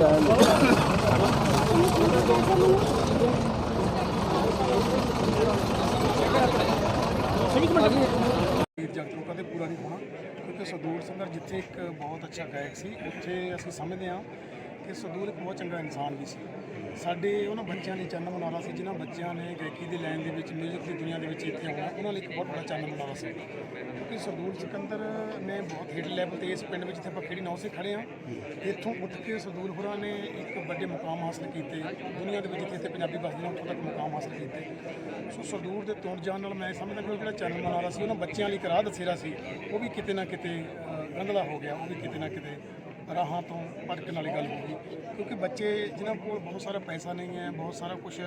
ਵੀਰ ਨੂੰ ਕਦੇ ਪੂਰਾ ਨਹੀਂ ਹੋਣਾ, ਕਿਉਂਕਿ ਸਦੂਰ ਸਿੰਘਰ ਜਿੱਥੇ ਇੱਕ ਬਹੁਤ ਅੱਛਾ ਗਾਇਕ ਸੀ, ਉੱਥੇ ਅਸੀਂ ਸਮਝਦੇ ਹਾਂ ਕਿ ਸਦੂਰ ਇੱਕ ਬਹੁਤ ਚੰਗਾ ਇਨਸਾਨ ਵੀ ਸੀ। ਸਾਡੇ ਉਹਨਾਂ ਬੱਚਿਆਂ ਲਈ ਚੰਨ ਮਨਾਰਾ ਸੀ ਜਿਨ੍ਹਾਂ ਬੱਚਿਆਂ ਨੇ ਗਾਇਕੀ ਦੀ ਲਾਈਨ ਦੇ ਵਿੱਚ ਮਿਊਜ਼ਿਕ ਦੀ ਦੁਨੀਆ ਦੇ ਵਿੱਚ ਇੱਥੇ ਆਉਣਾ ਉਹਨਾਂ ਲਈ ਇੱਕ ਬਹੁਤ ਵੱਡਾ ਚੰਨ ਮਨਾਰਾ ਸੀ। ਕਿਉਂਕਿ ਸਰਦੂਲ ਸਿਕੰਦਰ ਨੇ ਬਹੁਤ ਹਿੱਟ ਲੈਵਲ ਤੇ ਇਸ ਪਿੰਡ ਵਿੱਚ ਜਿੱਥੇ ਆਪਾਂ ਖੇੜੀ ਨੌ ਸੇ ਖੜੇ ਹਾਂ। ਇੱਥੋਂ ਉੱਠ ਕੇ ਸਦੂਰ ਹੁਰਾਂ ਨੇ ਇੱਕ ਵੱਡੇ ਮੁਕਾਮ ਹਾਸਲ ਕੀਤੇ ਦੁਨੀਆ ਦੇ ਵਿੱਚ ਜਿੱਥੇ ਪੰਜਾਬੀ ਵੱਸਦੇ ਨੇ ਉੱਥੋਂ ਤੱਕ ਮੁਕਾਮ ਹਾਸਲ ਕੀਤੇ। ਸੋ ਸਦੂਰ ਦੇ ਤੁਰ ਜਾਣ ਨਾਲ ਮੈਂ ਸਮਝਦਾ ਕਿ ਉਹ ਜਿਹੜਾ ਚੰਨ ਮਨਾਰਾ ਸੀ ਉਹਨਾਂ ਬੱਚਿਆਂ ਲਈ ਇੱਕ ਰਾਹ ਦੱਸੇਰਾ ਸੀ ਉਹ ਵੀ ਕਿਤੇ ਨਾ ਕਿਤੇ ਅ, ਗੰਧਲਾ ਹੋ ਗਿਆ ਉਹ ਵੀ ਕਿਤੇ ਨਾ ਕਿਤੇ ਰਾਹਾਂ ਤੋਂ ਭਟਕਣ ਵਾਲੀ ਗੱਲ ਹੋਊਗੀ ਕਿਉਂਕਿ ਬੱਚੇ ਜਿਨ੍ਹਾਂ ਕੋਲ ਬਹੁਤ ਸਾਰਾ ਪੈਸਾ ਨਹੀਂ ਹੈ, ਬਹੁਤ ਸਾਰਾ ਕੁਝ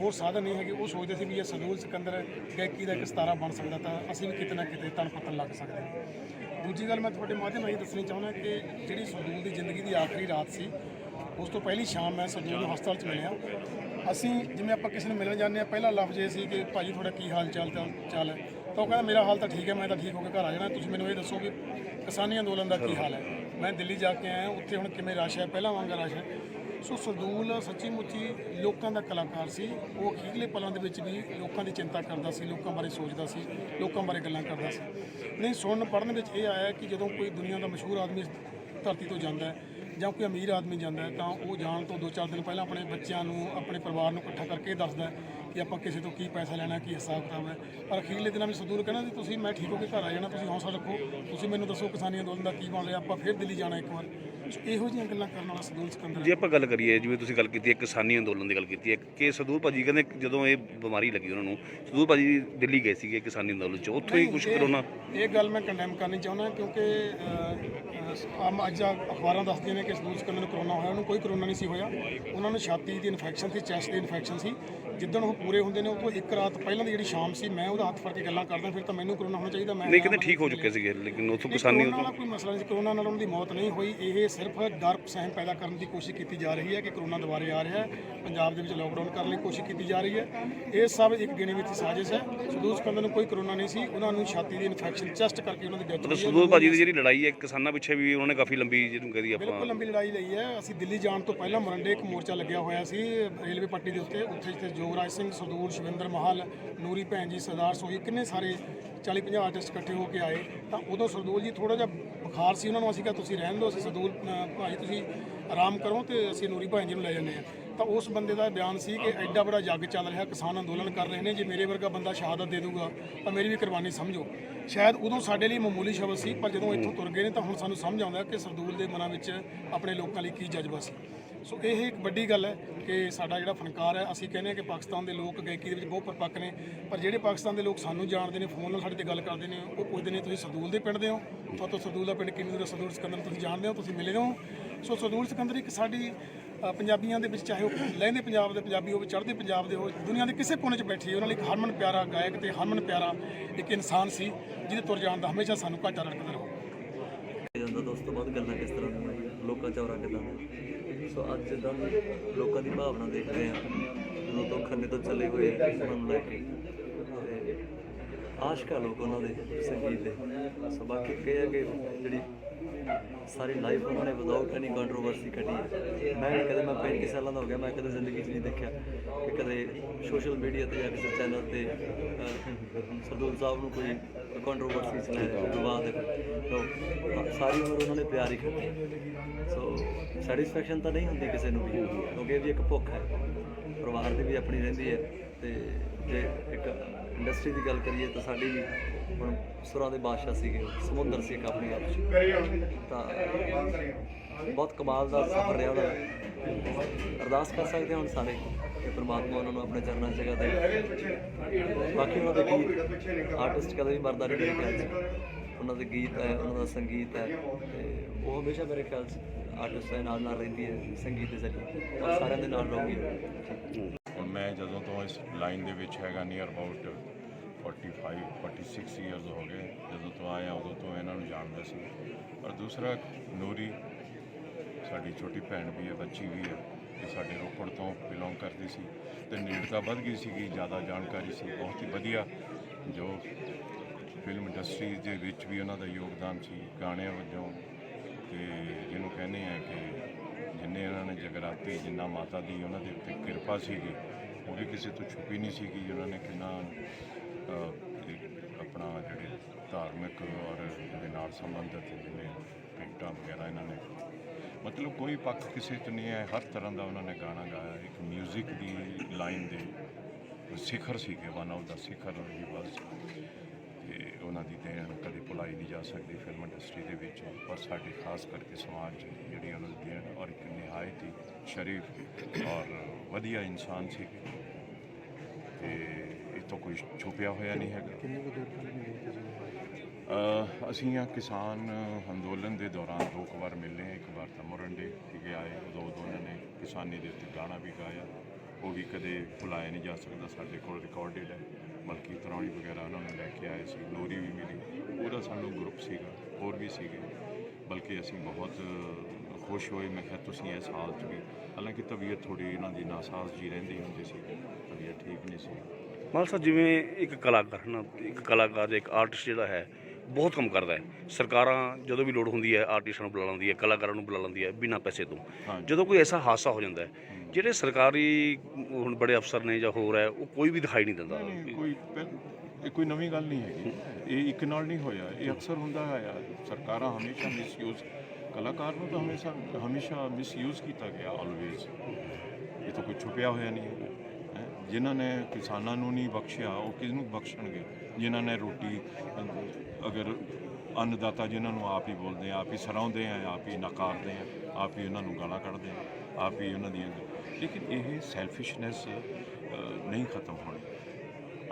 ਹੋਰ ਸਾਧਨ ਨਹੀਂ ਹੈਗੇ, ਉਹ ਸੋਚਦੇ ਸੀ ਵੀ ਇਹ ਸਦੂਲ ਸਿਕੰਦਰ ਗਾਇਕੀ ਦਾ ਇੱਕ ਸਤਾਰਾ ਬਣ ਸਕਦਾ ਤਾਂ ਅਸੀਂ ਵੀ ਕਿਤੇ ਨਾ ਕਿਤੇ ਤਣ ਪਤਨ ਲੱਗ ਸਕਦੇ ਹਾਂ। ਦੂਜੀ ਗੱਲ ਮੈਂ ਤੁਹਾਡੇ ਮਾਧਿਅਮ ਰਾਹੀਂ ਦੱਸਣੀ ਚਾਹੁੰਦਾ ਕਿ ਜਿਹੜੀ ਸਦੂਲ ਦੀ ਜ਼ਿੰਦਗੀ ਦੀ ਆਖਰੀ ਰਾਤ ਸੀ, ਉਸ ਤੋਂ ਪਹਿਲੀ ਸ਼ਾਮ ਮੈਂ ਸਦੂਲ ਨੂੰ ਹਸਪਤਾਲ 'ਚ ਮਿਲਿਆ। ਅਸੀਂ ਜਿਵੇਂ ਆਪਾਂ ਕਿਸੇ ਨੂੰ ਮਿਲਣ ਜਾਂਦੇ ਆ ਪਹਿਲਾ ਲਫ਼ਜ਼ ਇਹ ਸੀ ਕਿ ਭਾਜੀ ਤੁਹਾਡਾ ਕੀ ਹਾਲ ਚਾਲ ਤਾਂ ਚੱਲ ਤਾਂ ਉਹ ਕਹਿੰਦਾ, ਮੇਰਾ ਹਾਲ ਤਾਂ ਠੀਕ ਹੈ, ਮੈਂ ਤਾਂ ਠੀਕ ਹੋ ਕੇ ਘਰ ਆ ਜਾਣਾ। ਤੁਸੀਂ ਮੈਨੂੰ ਇਹ ਦੱਸੋ ਕਿ ਕਿਸਾਨੀ ਅੰਦੋਲਨ ਦਾ ਕੀ ਹਾਲ ਹੈ? ਮੈਂ ਦਿੱਲੀ ਜਾ ਕੇ ਆਇਆ, ਉੱਥੇ ਹੁਣ ਕਿਵੇਂ ਰਸ਼ ਹੈ? ਪਹਿਲਾਂ ਵਾਂਗ ਰਸ਼ ਹੈ। ਸੋ ਸਰਦੂਲ ਸੱਚੀ ਮੁੱਚੀ ਲੋਕਾਂ ਦਾ ਕਲਾਕਾਰ ਸੀ। ਉਹ ਅਖੀਰਲੇ ਪਲਾਂ ਦੇ ਵਿੱਚ ਵੀ ਲੋਕਾਂ ਦੀ ਚਿੰਤਾ ਕਰਦਾ ਸੀ, ਲੋਕਾਂ ਬਾਰੇ ਸੋਚਦਾ ਸੀ, ਲੋਕਾਂ ਬਾਰੇ ਗੱਲਾਂ ਕਰਦਾ ਸੀ। ਨਹੀਂ, ਸੁਣਨ ਪੜਨ ਵਿੱਚ ਇਹ ਆਇਆ ਕਿ ਜਦੋਂ ਕੋਈ ਦੁਨੀਆ ਦਾ ਮਸ਼ਹੂਰ ਆਦਮੀ ਇਸ ਧਰਤੀ ਤੋਂ ਜਾਂਦਾ ਹੈ ਜਾਂ ਕੋਈ ਅਮੀਰ ਆਦਮੀ ਜਾਂਦਾ ਹੈ, ਤਾਂ ਉਹ ਜਾਣ ਤੋਂ 2-4 ਦਿਨ ਪਹਿਲਾਂ ਆਪਣੇ ਬੱਚਿਆਂ ਨੂੰ, ਆਪਣੇ ਪਰਿਵਾਰ ਨੂੰ ਇਕੱਠਾ ਕਰਕੇ ਦੱਸਦਾ ਹੈ ਕਿ ਆਪਾਂ ਕਿਸੇ ਤੋਂ ਕੀ ਪੈਸਾ ਲੈਣਾ ਕੀ ਹਿਸਾਬ ਕਿਤਾਬ ਹੈ। ਪਰ ਅਖੀਰਲੇ ਦਿਨਾਂ ਵਿੱਚ ਸਦੂਰ ਕਹਿੰਦਾ ਵੀ ਤੁਸੀਂ ਮੈਂ ਠੀਕ ਹੋ ਕੇ ਘਰ ਆ ਜਾਣਾ ਤੁਸੀਂ ਹੌਸਲਾ ਰੱਖੋ। ਤੁਸੀਂ ਮੈਨੂੰ ਦੱਸੋ ਕਿਸਾਨੀ ਅੰਦੋਲਨ ਦਾ ਕੀ ਬਣ ਰਿਹਾ ਆਪਾਂ ਫਿਰ ਦਿੱਲੀ ਜਾਣਾ ਇੱਕ ਵਾਰ। ਸੋ ਇਹੋ ਜਿਹੀਆਂ ਗੱਲਾਂ ਕਰਨ ਵਾਲਾ ਸਦੂਰ ਸਿਕੰਦਰ। ਜੇ ਆਪਾਂ ਗੱਲ ਕਰੀਏ ਜਿਵੇਂ ਤੁਸੀਂ ਗੱਲ ਕੀਤੀ ਹੈ ਕਿਸਾਨੀ ਅੰਦੋਲਨ ਦੀ ਗੱਲ ਕੀਤੀ ਹੈ ਕਿ ਸਦੂਰ ਭਾਜੀ ਕਹਿੰਦੇ ਜਦੋਂ ਇਹ ਬਿਮਾਰੀ ਲੱਗੀ ਉਹਨਾਂ ਨੂੰ ਸਦੂਰ ਭਾਜੀ ਦਿੱਲੀ ਗਏ ਸੀਗੇ ਕਿਸਾਨੀ ਅੰਦੋਲਨ 'ਚ। ਉੱਥੋਂ ਹੀ ਕੁਝ ਕਰੋਨਾ ਇਹ ਗੱਲ ਮੈਂ ਕੰਡੈਮ ਕਰਨੀ ਚਾਹੁੰਦਾ ਕਿਉਂਕਿ ਆਮ ਅੱਜ ਅਖਬਾਰਾਂ ਦੱਸਦੀਆਂ ਨੇ ਕਿ ਸਦੂਰ ਸਿਕੰਦਰ ਨੂੰ ਕਰੋਨਾ ਹੋਇਆ ਉਹਨੂੰ ਕੋਈ ਕਰੋਨਾ ਨਹੀਂ ਸੀ ਹੋਇਆ। ਉਹਨਾਂ ਨੂੰ ਛਾਤੀ ਦੀ ਇਨਫੈਕਸ਼ਨ ਸੀ ਚੈਸਟ ਦੀ ਇਨਫੈਕਸ਼ਨ ਸੀ। ਜਿੱਦਣ ਉਹ ਪੂਰੇ ਹੁੰਦੇ ਨੇ ਉਹ ਤੋਂ ਇੱਕ ਰਾਤ ਪਹਿਲਾਂ ਦੀ ਜਿਹੜੀ ਸ਼ਾਮ ਸੀ ਮੈਂ ਉਹਦਾ ਹੱਥ ਫੜ ਕੇ ਗੱਲਾਂ ਕਰਦਾ ਫਿਰ ਤਾਂ ਮੈਨੂੰ ਕਰੋਨਾ ਹੋਣਾ ਚਾਹੀਦਾ ਮੈਂ ਨਹੀਂ ਕਹਿੰਦੇ ਠੀਕ ਹੋ ਚੁੱਕੇ ਸੀਗੇ ਲੇਕਿਨ ਉੱਥੋਂ ਕਿਸਾਨੀ ਵਾਲਾ ਕੋਈ ਮਸਲਾ ਨਹੀਂ ਸੀ ਕਰੋਨਾ ਨਾਲ ਉਹਨਾਂ ਦੀ ਮੌਤ ਨਹੀਂ ਹੋਈ ਇਹ ਸਿਰਫ ਡਰ ਸਹਿਮ ਪੈਦਾ ਕਰਨ ਦੀ ਕੋਸ਼ਿਸ਼ ਕੀਤੀ ਜਾ ਰਹੀ ਹੈ ਕਿ ਕਰੋਨਾ ਦੁਬਾਰੇ ਆ ਰਿਹਾ ਹੈ ਪੰਜਾਬ ਦੇ ਵਿੱਚ ਲੋਕਡਾਊਨ ਕਰਨ ਲਈ ਕੋਸ਼ਿਸ਼ ਕੀਤੀ ਜਾ ਰਹੀ ਹੈ। ਇਹ ਸਭ ਇੱਕ ਗਿਣੀ ਮਿੱਥੀ ਸਾਜ਼ਿਸ਼ ਹੈ। ਸਦੂਰ ਸਿਕੰਦਰ ਨੂੰ ਕੋਈ ਕਰੋਨਾ ਨਹੀਂ ਸੀ ਉਹਨਾਂ ਨੂੰ ਛਾਤੀ ਦੀ ਇਨਫੈਕਸ਼ਨ ਚੈਸਟ ਕਰਕੇ ਉਹਨਾਂ ਦੀ ਡੈਥ ਹੋਈ ਹੈ। ਸਦੂਰ ਭਾਜੀ ਦੀ ਜਿਹੜੀ ਲੜਾਈ ਹੈ ਕਿਸਾਨਾਂ ਪਿੱਛੇ ਵੀ ਉਹਨਾਂ ਨੇ ਕਾਫੀ ਲੰਬੀ ਜਿਹਨੂੰ ਕਹਦੀ ਆਪਾਂ ਬਿਲਕੁਲ ਲੰਬੀ ਲੜਾਈ ਲਈ ਹੈ। ਅਸੀਂ ਦਿੱਲੀ ਜਾਣ ਤੋਂ ਪਹਿਲਾਂ ਮਰੰਡੇ ਇੱਕ ਮੋਰਚਾ ਲੱਗਿਆ ਹੋਇਆ ਸੀ ਰੇਲਵੇ ਪੱਟੀ ਦੇ ਉੱਤੇ ਉੱਥੇ ਜਿੱਥੇ ਯੋਗਰਾਜ ਸਿੰਘ ਸਦੂਰ ਸ਼ਵਿੰਦਰ ਮਹਾਲ ਨੂਰੀ ਭੈਣ ਜੀ ਸਰਦਾਰ ਸੋਹੀ ਕਿੰਨੇ ਸਾਰੇ 40 50 ਆਰਟਿਸਟ ਇਕੱਠੇ ਹੋ ਕੇ ਆਏ। ਤਾਂ ਉਦੋਂ ਸਰਦੂਲ ਜੀ ਥੋੜਾ ਜਿਹਾ ਬੁਖਾਰ ਸੀ ਉਹਨਾਂ ਨੂੰ ਅਸੀਂ ਕਿਹਾ ਤੁਸੀਂ ਰਹਿਣ ਦਿਓ ਅਸੀਂ ਸਰਦੂਲ ਅ, ਭਾਈ ਤੁਸੀਂ ਆਰਾਮ ਕਰੋ ਤੇ ਅਸੀਂ ਨੂਰੀ ਭੈਣ ਜੀ ਨੂੰ ਲੈ ਜਾਂਦੇ ਆ ਤਾਂ ਉਸ ਬੰਦੇ ਦਾ ਬਿਆਨ ਸੀ ਕਿ ਐਡਾ ਬੜਾ ਜੱਗ ਚੱਲ ਰਿਹਾ ਕਿਸਾਨ ਅੰਦੋਲਨ ਕਰ ਰਹੇ ਨੇ ਜੇ ਮੇਰੇ ਵਰਗਾ ਬੰਦਾ ਸ਼ਹਾਦਤ ਦੇ ਦੂਗਾ ਤਾਂ ਮੇਰੀ ਵੀ ਕੁਰਬਾਨੀ ਸਮਝੋ। ਸ਼ਾਇਦ ਉਦੋਂ ਸਾਡੇ ਲਈ ਮਾਮੂਲੀ ਸ਼ਬਦ ਸੀ ਪਰ ਜਦੋਂ ਇੱਥੋਂ ਤੁਰ ਗਏ ਨੇ ਤਾਂ ਹੁਣ ਸਾਨੂੰ ਸਮਝ ਆਉਂਦਾ ਕਿ ਸਰਦੂਲ ਦੇ ਮਨਾਂ ਵਿੱਚ ਆਪਣੇ ਲੋਕਾਂ ਲਈ ਕੀ ਜਜ਼ਬਾ ਸੀ। ਸੋ ਇਹ ਇੱਕ ਵੱਡੀ ਗੱਲ ਹੈ ਕਿ ਸਾਡਾ ਜਿਹੜਾ ਫਨਕਾਰ ਹੈ, ਅਸੀਂ ਕਹਿੰਦੇ ਹਾਂ ਕਿ ਪਾਕਿਸਤਾਨ ਦੇ ਲੋਕ ਗਾਇਕੀ ਦੇ ਵਿੱਚ ਬਹੁਤ ਪਰਪੱਕ ਨੇ, ਪਰ ਜਿਹੜੇ ਪਾਕਿਸਤਾਨ ਦੇ ਲੋਕ ਸਾਨੂੰ ਜਾਣਦੇ ਨੇ, ਫੋਨ ਨਾਲ ਸਾਡੇ ਤੇ ਗੱਲ ਕਰਦੇ ਨੇ, ਉਹ ਪੁੱਛਦੇ ਨੇ, ਤੁਸੀਂ ਸਰਦੂਲ ਦੇ ਪਿੰਡ ਦੇ ਹੋ? ਤੁਹਾਤੋਂ ਸਰਦੂਲ ਦਾ ਪਿੰਡ ਕਿੰਨੀ ਦੂਰ ਹੈ ਸਰਦੂਲ ਸਿਕੰਦਰ ਤੁਸੀਂ ਜਾਣਦੇ ਹੋ? ਤੁਸੀਂ ਮਿਲੇ ਹੋ? ਸੋ ਸਰਦੂਲ ਸਿਕੰਦਰ ਇੱਕ ਸਾਡੀ ਪੰਜਾਬੀਆਂ ਦੇ ਵਿੱਚ, ਚਾਹੇ ਉਹ ਲਹਿੰਦੇ ਪੰਜਾਬ ਦੇ ਪੰਜਾਬੀ ਹੋਵੇ, ਚੜ੍ਹਦੇ ਪੰਜਾਬ ਦੇ ਹੋਵੇ, ਦੁਨੀਆ ਦੇ ਕਿਸੇ ਕੋਨੇ 'ਚ ਬੈਠੀ ਉਹਨਾਂ ਲਈ ਇੱਕ ਹਰਮਨ ਪਿਆਰਾ ਗਾਇਕ ਤੇ ਹਰਮਨ ਪਿਆਰਾ ਇੱਕ ਇਨਸਾਨ ਸੀ, ਜਿਹਦੇ ਤੁਰ ਜਾਣ ਦਾ ਹਮੇਸ਼ਾ ਸਾਨੂੰ ਘਾਟਾ ਰੜਕਦਾ ਰਹੋ। ਜਾਂਦਾ, ਤਾਂ ਬਾਅਦ ਗੱਲਾਂ ਕਿਸ ਤਰ੍ਹਾਂ ਦੀਆਂ ਲੋਕਾਂ ਚੌਰਾ ਕਿਦਾਂ? ਸੋ ਅੱਜ ਜਿੱਦਾਂ ਲੋਕਾਂ ਦੀ ਭਾਵਨਾ ਦੇਖਦੇ ਆ ਜਦੋਂ ਤੋਂ ਖੰਨੇ ਤੋਂ ਚੱਲੇ ਹੋਏ ਉਹਨਾਂ ਲੈ ਕੇ, ਤੇ ਆਸ਼ਕਾ ਲੋਕ ਉਹਨਾਂ ਦੇ ਸੰਗੀਤ ਦੇ। ਸੋ ਬਾਕੀ ਇਹ ਹੈ ਕਿ ਜਿਹੜੀ ਸਾਰੀ ਲਾਈਫ ਉਹਨਾਂ ਨੇ ਵਿਦਆਊਟ ਐਨੀ ਕੰਟਰੋਵਰਸੀ ਕੱਢੀ ਹੈ। ਮੈਂ ਵੀ ਕਦੇ, ਮੈਂ 35 ਸਾਲਾਂ ਦਾ ਹੋ ਗਿਆ, ਮੈਂ ਕਦੇ ਜ਼ਿੰਦਗੀ 'ਚ ਨਹੀਂ ਦੇਖਿਆ ਕਿ ਕਦੇ ਸੋਸ਼ਲ ਮੀਡੀਆ ਤੇ ਜਾਂ ਕਿਸੇ ਚੈਨਲ ਤੇ ਸਰਦੂਲ ਸਾਹਿਬ ਨੂੰ ਕੋਈ ਕੰਟਰੋਵਰਸੀ ਚ ਲੈ ਵਿਵਾਦ ਤੋ ਸਾਰੀ ਉਮਰ ਉਹਨਾਂ ਨੇ ਪਿਆਰ ਹੀ ਕੀਤਾ ਸੋ ਸੈਟੀਸਫੈਕਸ਼ਨ ਤਾਂ ਨਹੀਂ ਹੁੰਦੀ ਕਿਸੇ ਨੂੰ ਵੀ। ਕਿਉਂਕਿ ਇਹ ਵੀ ਇੱਕ ਭੁੱਖ ਹੈ। ਪਰਿਵਾਰ ਦੀ ਵੀ ਆਪਣੀ ਰਹਿੰਦੀ ਹੈ। ਤੇ ਜੇ ਇੱਕ ਇੰਡਸਟਰੀ ਦੀ ਗੱਲ ਕਰੀਏ ਤਾਂ ਸਾਡੀ ਵੀ ਹੁਣ ਸੁਰਾਂ ਦੇ ਬਾਦਸ਼ਾਹ ਸੀਗੇ। ਸਮੁੰਦਰ ਸੀ ਇੱਕ ਆਪਣੀ ਆਪ 'ਚ। ਤਾਂ ਬਹੁਤ ਕਮਾਲ ਦਾ ਸਫ਼ਰ ਰਿਹਾ ਉਹਦਾ। ਅਰਦਾਸ ਕਰ ਸਕਦੇ ਹਾਂ ਹੁਣ ਸਾਰੇ ਕਿ ਪ੍ਰਮਾਤਮਾ ਉਹਨਾਂ ਨੂੰ ਆਪਣੇ ਚਰਨਾਂ 'ਚ ਜਗ੍ਹਾ ਦੇ। ਬਾਕੀ ਉਹਨਾਂ ਦੇ ਗੀਤ ਆਰਟਿਸਟ ਕਦੇ ਵੀ ਮਰਦਾ ਨਹੀਂ ਮੇਰੇ ਖਿਆਲ 'ਚ। ਉਹਨਾਂ ਦੇ ਗੀਤ ਹੈ, ਉਹਨਾਂ ਦਾ ਸੰਗੀਤ ਹੈ। ਤੇ ਉਹ ਹਮੇਸ਼ਾ ਮੇਰੇ ਖਿਆਲ 'ਚ ਆਰਟਿਸਟ ਦੇ ਨਾਲ ਨਾਲ ਰਹਿੰਦੀ ਹੈ, ਸੰਗੀਤ ਦੇ ਜ਼ਰੀਏ। ਔਰ ਸਾਰਿਆਂ ਦੇ ਨਾਲ ਰਹੂਗੀ। ਹੁਣ ਮੈਂ ਜਦੋਂ ਤੋਂ ਇਸ ਲਾਈਨ ਦੇ ਵਿੱਚ ਹੈਗਾ ਨੀਅਰ ਅਬਾਊਟ 45 46 ਇਅਰਸ ਹੋ ਗਏ, ਜਦੋਂ ਤੋਂ ਆਇਆ, ਉਦੋਂ ਤੋਂ ਇਹਨਾਂ ਨੂੰ ਜਾਣਦਾ ਸੀ। ਔਰ ਦੂਸਰਾ, ਨੂਰੀ, ਸਾਡੀ ਛੋਟੀ ਭੈਣ ਵੀ ਹੈ, ਬੱਚੀ ਵੀ ਹੈ, ਇਹ ਸਾਡੇ ਰੋਪੜ ਤੋਂ ਬਿਲੋਂਗ ਕਰਦੀ ਸੀ ਤੇ ਨੇੜਤਾ ਵੱਧ ਗਈ ਸੀਗੀ, ਜ਼ਿਆਦਾ ਜਾਣਕਾਰੀ ਸੀ, ਬਹੁਤ ਹੀ ਵਧੀਆ ਜੋ ਫਿਲਮ ਇੰਡਸਟਰੀ ਦੇ ਵਿੱਚ ਵੀ ਉਹਨਾਂ ਦਾ ਯੋਗਦਾਨ ਸੀ, ਗਾਣਿਆਂ ਵਜੋਂ ਤੇ ਜਿਹਨੂੰ ਕਹਿੰਦੇ ਆ ਕਿ ਜਿੰਨੇ ਇਹਨਾਂ ਨੇ ਜਗਰਾਤੇ, ਜਿੰਨਾ ਮਾਤਾ ਦੀ ਉਹਨਾਂ ਦੇ ਉੱਤੇ ਕਿਰਪਾ ਸੀਗੀ, ਉਹ ਵੀ ਕਿਸੇ ਤੋਂ ਛੁਪੀ ਨਹੀਂ ਸੀਗੀ ਉਹਨਾਂ ਨੇ ਕਿੰਨਾ ਆਪਣਾ ਜਿਹੜੇ ਧਾਰਮਿਕ ਔਰ ਇਹਦੇ ਨਾਲ ਸੰਬੰਧਿਤ ਜਿਵੇਂ ਭੇਟਾਂ ਵਗੈਰਾ ਇਹਨਾਂ ਨੇ, ਮਤਲਬ ਕੋਈ ਪੱਖ ਕਿਸੇ 'ਚ ਨਹੀਂ ਹੈ, ਹਰ ਤਰ੍ਹਾਂ ਦਾ ਉਹਨਾਂ ਨੇ ਗਾਣਾ ਗਾਇਆ, ਇੱਕ 뮤직 ਦੀ ਲਾਈਨ ਦੇ ਸਿਖਰ ਸੀਗੇ ਵਨ ਆਫ ਦਾ ਸਿਖਰ ਹੀ ਵਾਸ ਤੇ ਉਹਨਾਂ ਦੀ ਦੇਣ ਕਦੇ ਭੁਲਾਈ ਨਹੀਂ ਜਾ ਸਕਦੀ ਫਿਲਮ ਇੰਡਸਟਰੀ ਦੇ ਵਿੱਚ। ਪਰ ਸਾਡੇ ਖਾਸ ਕਰਕੇ ਸਮਾਜ 'ਚ ਜਿਹੜੀ ਉਹਨਾਂ ਦੀ ਦੇਣ ਔਰ ਇੱਕ ਨਿਹਾਇਤ ਹੀ ਸ਼ਰੀਫ ਔਰ ਵਧੀਆ ਇਨਸਾਨ ਸੀ। ਤੇ ਇਹ ਤੋਂ ਕੋਈ ਛੁਪਿਆ ਹੋਇਆ ਨਹੀਂ ਹੈਗਾ। ਕਿੰਨੀ ਕੁ ਦੇਰ ਪਹਿਲਾਂ ਮਿਲੇ ਅਸੀਂ ਆ ਕਿਸਾਨ ਅੰਦੋਲਨ ਦੇ ਦੌਰਾਨ ਦੋ ਕੁ ਵਾਰ ਮਿਲੇ। ਇੱਕ ਵਾਰ ਤਾਂ ਮੁਰੰਡੇ ਠੀਕ ਆਏ। ਉਦੋਂ ਉਹਨਾਂ ਨੇ ਕਿਸਾਨੀ ਦੇ ਉੱਤੇ ਗਾਣਾ ਵੀ ਗਾਇਆ। ਉਹ ਵੀ ਕਦੇ ਭੁਲਾਇਆ ਨਹੀਂ ਜਾ ਸਕਦਾ ਸਾਡੇ ਕੋਲ ਰਿਕਾਰਡਡ ਹੈ। ਮਲਕੀ ਤਰੌਣੀ ਵਗੈਰਾ ਉਹਨਾਂ ਨੂੰ ਲੈ ਕੇ ਆਏ ਸੀ ਲੋਰੀ ਵੀ ਮਿਲੀ। ਪੂਰਾ ਸਾਨੂੰ ਗਰੁੱਪ ਸੀਗਾ ਹੋਰ ਵੀ ਸੀਗੇ। ਬਲਕਿ ਅਸੀਂ ਬਹੁਤ ਖੁਸ਼ ਹੋਏ ਮੈਂ ਕਿਹਾ ਤੁਸੀਂ ਇਸ ਹਾਲ 'ਚ ਵੀ ਹਾਲਾਂਕਿ ਤਬੀਅਤ ਥੋੜੀ ਇਹਨਾਂ ਦੀ ਨਾਸਾਜ਼ ਜੀ ਰਹਿੰਦੀ ਹੁੰਦੀ ਸੀ ਤਬੀਅਤ ਠੀਕ ਨਹੀਂ ਸੀ। ਮਾਲ ਸਾਹਿਬ ਜਿਵੇਂ ਇੱਕ ਕਲਾਕਾਰ ਨਾ ਇੱਕ ਕਲਾਕਾਰ ਇੱਕ ਆਰਟਿਸਟ ਜਿਹੜਾ ਹੈ ਬਹੁਤ ਕੰਮ ਕਰਦਾ ਹੈ। ਸਰਕਾਰਾਂ ਜਦੋਂ ਵੀ ਲੋੜ ਹੁੰਦੀ ਹੈ ਆਰਟਿਸਟਾਂ ਨੂੰ ਬੁਲਾ ਲੈਂਦੀ ਹੈ ਕਲਾਕਾਰਾਂ ਨੂੰ ਬੁਲਾ ਲੈਂਦੀ ਹੈ ਬਿਨਾਂ ਪੈਸੇ ਤੋਂ। ਜਦੋਂ ਕੋਈ ਐਸਾ ਹਾਦਸਾ ਹੋ ਜਾਂਦਾ ਹੈ ਜਿਹੜੇ ਸਰਕਾਰੀ ਹੁਣ ਬੜੇ ਅਫਸਰ ਨੇ ਜਾਂ ਹੋਰ ਹੈ, ਉਹ ਕੋਈ ਵੀ ਦਿਖਾਈ ਨਹੀਂ ਦਿੰਦਾ। ਕੋਈ ਪਹਿਲ- ਇਹ ਕੋਈ ਨਵੀਂ ਗੱਲ ਨਹੀਂ ਹੈਗੀ। ਇਹ ਇੱਕ ਨਾਲ ਨਹੀਂ ਹੋਇਆ। ਇਹ ਅਕਸਰ ਹੁੰਦਾ ਹੈ, ਸਰਕਾਰਾਂ ਹਮੇਸ਼ਾ ਮਿਸਯੂਜ਼ ਕਲਾਕਾਰ ਨੂੰ ਤਾਂ ਹਮੇਸ਼ਾ ਹਮੇਸ਼ਾ ਮਿਸਯੂਜ਼ ਕੀਤਾ ਗਿਆ ਆਲਵੇਜ਼ ਇਹ ਤਾਂ ਕੋਈ ਛੁਪਿਆ ਹੋਇਆ ਨਹੀਂ ਹੈ? ਜਿਨ੍ਹਾਂ ਨੇ ਕਿਸਾਨਾਂ ਨੂੰ ਨਹੀਂ ਬਖਸ਼ਿਆ, ਉਹ ਕਿਸ ਨੂੰ ਬਖਸ਼ਣਗੇ? ਜਿਨ੍ਹਾਂ ਨੇ ਰੋਟੀ ਅਗਰ ਅੰਨਦਾਤਾ ਜਿਨ੍ਹਾਂ ਨੂੰ ਆਪ ਹੀ ਬੋਲਦੇ ਆ, ਆਪ ਹੀ ਸਰਾਉਂਦੇ ਆ, ਆਪ ਹੀ ਨਕਾਰਦੇ ਆ ਆਪ ਹੀ ਉਹਨਾਂ ਨੂੰ ਗਾਲਾਂ ਕੱਢਦੇ ਆ ਆਪ ਹੀ ਉਹਨਾਂ ਦੀਆਂ ਲੇਕਿਨ ਇਹ ਸੈਲਫਿਸ਼ਨੈਸ ਨਹੀਂ ਖਤਮ ਹੋਣੀ।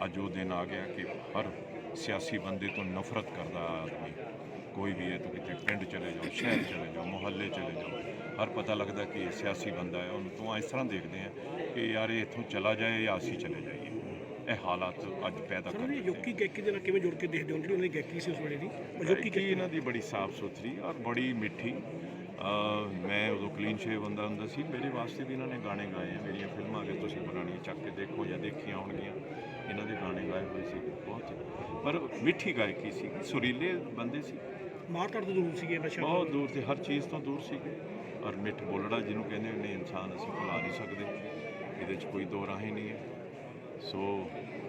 ਅੱਜ ਉਹ ਦਿਨ ਆ ਗਿਆ ਕਿ ਹਰ ਸਿਆਸੀ ਬੰਦੇ ਤੋਂ ਨਫ਼ਰਤ ਕਰਦਾ ਆਦਮੀ। ਕੋਈ ਵੀ ਹੈ ਤਾਂ ਕਿਤੇ ਪਿੰਡ ਚਲੇ ਜਾਓ ਸ਼ਹਿਰ ਚਲੇ ਜਾਓ ਮੁਹੱਲੇ ਚਲੇ ਜਾਓ ਹਰ ਪਤਾ ਲੱਗਦਾ ਕਿ ਇਹ ਸਿਆਸੀ ਬੰਦਾ ਹੈ। ਉਹਨੂੰ ਤੋਂ ਇਸ ਤਰ੍ਹਾਂ ਦੇਖਦੇ ਆ ਕਿ ਯਾਰ ਇਹ ਇੱਥੋਂ ਚਲਾ ਜਾਏ ਜਾਂ ਅਸੀਂ ਚਲੇ ਜਾਈਏ। ਇਹ ਹਾਲਾਤ ਅੱਜ ਪੈਦਾ ਕਰ ਰਹੇ ਯੋਕੀ ਗਾਇਕੀ ਦੇ ਨਾਲ ਕਿਵੇਂ ਜੁੜ ਕੇ ਦੇਖਦੇ ਹੋ? ਜਿਹੜੀ ਉਹਨਾਂ ਦੀ ਗਾਇਕੀ ਸੀ ਉਸ ਵੇਲੇ ਦੀ। ਉਹ ਯੋਕੀ ਗਾਇਕੀ ਇਹਨਾਂ ਦੀ ਬੜੀ ਸਾਫ਼ ਸੁਥਰੀ ਔਰ ਬੜੀ ਮਿੱਠੀ ਮੈਂ ਉਦੋਂ ਕਲੀਨ ਸ਼ੇਵ ਬੰਦਾ ਹੁੰਦਾ ਸੀ ਮੇਰੇ ਵਾਸਤੇ ਵੀ ਇਹਨਾਂ ਨੇ ਗਾਣੇ ਗਾਏ ਆ। ਮੇਰੀਆਂ ਫਿਲਮਾਂ ਅਗਰ ਤੁਸੀਂ ਪੁਰਾਣੀਆਂ ਚੱਕ ਕੇ ਦੇਖੋ ਜਾਂ ਦੇਖੀਆਂ ਹੋਣਗੀਆਂ ਇਹਨਾਂ ਦੇ ਗਾਣੇ ਗਾਏ ਹੋਏ ਸੀ ਬਹੁਤ ਪਰ ਮਿੱਠੀ ਗਾਇਕੀ ਸੀ ਸੁਰੀਲੇ ਬੰਦੇ ਸੀ। ਮਾਰ ਕੱਟ ਤੋਂ ਦੂਰ ਸੀਗੇ ਨਸ਼ਾ ਬਹੁਤ ਦੂਰ ਤੇ ਹਰ ਚੀਜ਼ ਤੋਂ ਦੂਰ ਸੀਗੇ। ਔਰ ਮਿੱਠ ਬੋਲੜਾ ਜਿਹਨੂੰ ਕਹਿੰਦੇ ਨੇ ਇਨਸਾਨ ਅਸੀਂ ਭੁਲਾ ਨਹੀਂ ਸਕਦੇ ਇਹਦੇ 'ਚ ਕੋਈ ਦੋ ਰਾਹੀਂ ਨਹੀਂ ਹੈ। ਸੋ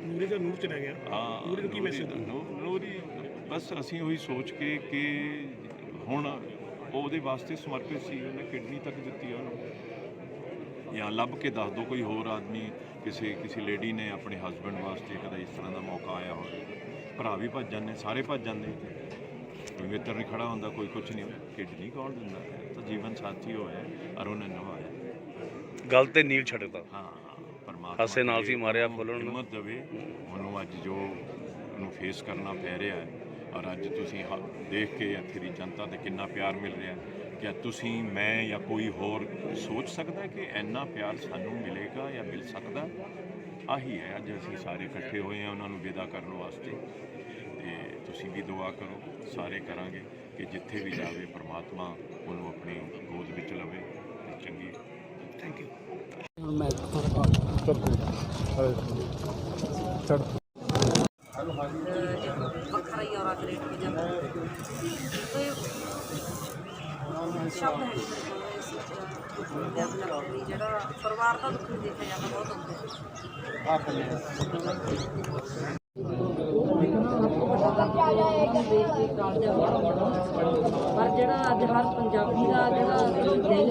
ਨੂਰੇ ਦਾ ਨੂਰ ਚਲਾ ਗਿਆ। ਹਾਂ ਨੂਰੇ ਨੂੰ ਕੀ ਮੈਸੇਜ ਨੂ- ਨੂਰੀ ਬਸ ਅਸੀਂ ਉਹੀ ਸੋਚ ਕੇ ਕਿ ਹੁਣ ਉਹਦੇ ਵਾਸਤੇ ਸਮਰਪਿਤ ਸੀ ਉਹਨੇ ਕਿਡਨੀ ਤੱਕ ਦਿੱਤੀ ਉਹਨੂੰ। ਜਾਂ ਲੱਭ ਕੇ ਦੱਸ ਦੋ ਕੋਈ ਹੋਰ ਆਦਮੀ ਕਿਸੇ ਕਿਸੇ ਲੇਡੀ ਨੇ ਆਪਣੇ ਹਸਬੰਡ ਵਾਸਤੇ ਕਦੇ ਇਸ ਤਰ੍ਹਾਂ ਦਾ ਮੌਕਾ ਆਇਆ ਹੋਵੇ। ਭਰਾ ਵੀ ਭੱਜ ਜਾਂਦੇ ਸਾਰੇ ਭੱਜ ਜਾਂਦੇ। ਕੋਈ ਮਿੱਤਰ ਨਹੀਂ ਖੜਾ ਹੁੰਦਾ ਕੋਈ ਕੁਝ ਨਹੀਂ ਕਿਡਨੀ ਕੌਣ ਦਿੰਦਾ? ਤਾਂ ਜੀਵਨ ਸਾਥੀ ਹੋਇਆ ਉਹਨੇ ਨਿਭਾਇਆ ਗੱਲ ਤੇ ਨੀਲ ਛੱਡਦਾ। ਹਾਂ ਪਰਮਾਤਮਾ ਹਾਸੇ ਨਾਲ ਸੀ ਮਾਰਿਆ ਫੁੱਲਣ ਨੂੰ। ਹਿੰਮਤ ਦੇਵੇ ਉਹਨੂੰ ਅੱਜ ਜੋ ਉਹਨੂੰ ਫੇਸ ਕਰਨਾ ਪੈ ਰਿਹਾ ਹੈ ਔਰ ਅੱਜ ਤੁਸੀਂ ਹ- ਦੇਖ ਕੇ ਇੱਥੇ ਦੀ ਜਨਤਾ ਤੇ ਕਿੰਨਾ ਪਿਆਰ ਮਿਲ ਰਿਹਾ ਹੈ। ਕਿ ਤੁਸੀਂ ਮੈਂ ਜਾਂ ਕੋਈ ਹੋਰ ਸੋਚ ਸਕਦਾ ਹੈ ਕਿ ਇੰਨਾ ਪਿਆਰ ਸਾਨੂੰ ਮਿਲੇਗਾ ਜਾਂ ਮਿਲ ਸਕਦਾ? ਆਹੀ ਹੈ ਅੱਜ ਅਸੀਂ ਸਾਰੇ ਇਕੱਠੇ ਹੋਏ ਹਾਂ ਉਹਨਾਂ ਨੂੰ ਵਿਦਾ ਕਰਨ ਵਾਸਤੇ। ਤੇ ਤੁਸੀਂ ਵੀ ਦੁਆ ਕਰੋ ਸਾਰੇ ਕਰਾਂਗੇ ਕਿ ਜਿੱਥੇ ਵੀ ਜਾਵੇ ਪ੍ਰਮਾਤਮਾ ਉਹਨੂੰ ਆਪਣੀ ਗੋਦ ਵਿੱਚ ਲਵੇ ਤੇ ਚੰਗੀ ਥੈਂਕ ਯੂ ਵੱਖਰਾ ਹੀ ਔਰਾ ਕ੍ਰੀਏਟ ਹੋ ਜਾਂਦਾ ਹੈ ਤੇ ਸ਼ਬਦ ਹੈ ਨਹੀਂ ਮੇਰੇ ਜਿਹੜਾ ਪਰਿਵਾਰ ਦਾ ਦੁੱਖ ਨਹੀਂ ਦੇਖਿਆ ਜਾਂਦਾ, ਬਹੁਤ ਹੁੰਦਾ ਪਰ ਜਿਹੜਾ ਅੱਜ ਹਰ ਪੰਜਾਬੀ ਦਾ ਜਿਹੜਾ ਦਿਲ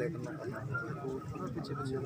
ਲੈ ਕੇ ਮੈਂ ਕਰਨਾ ਪਿੱਛੇ ਪਿੱਛੇ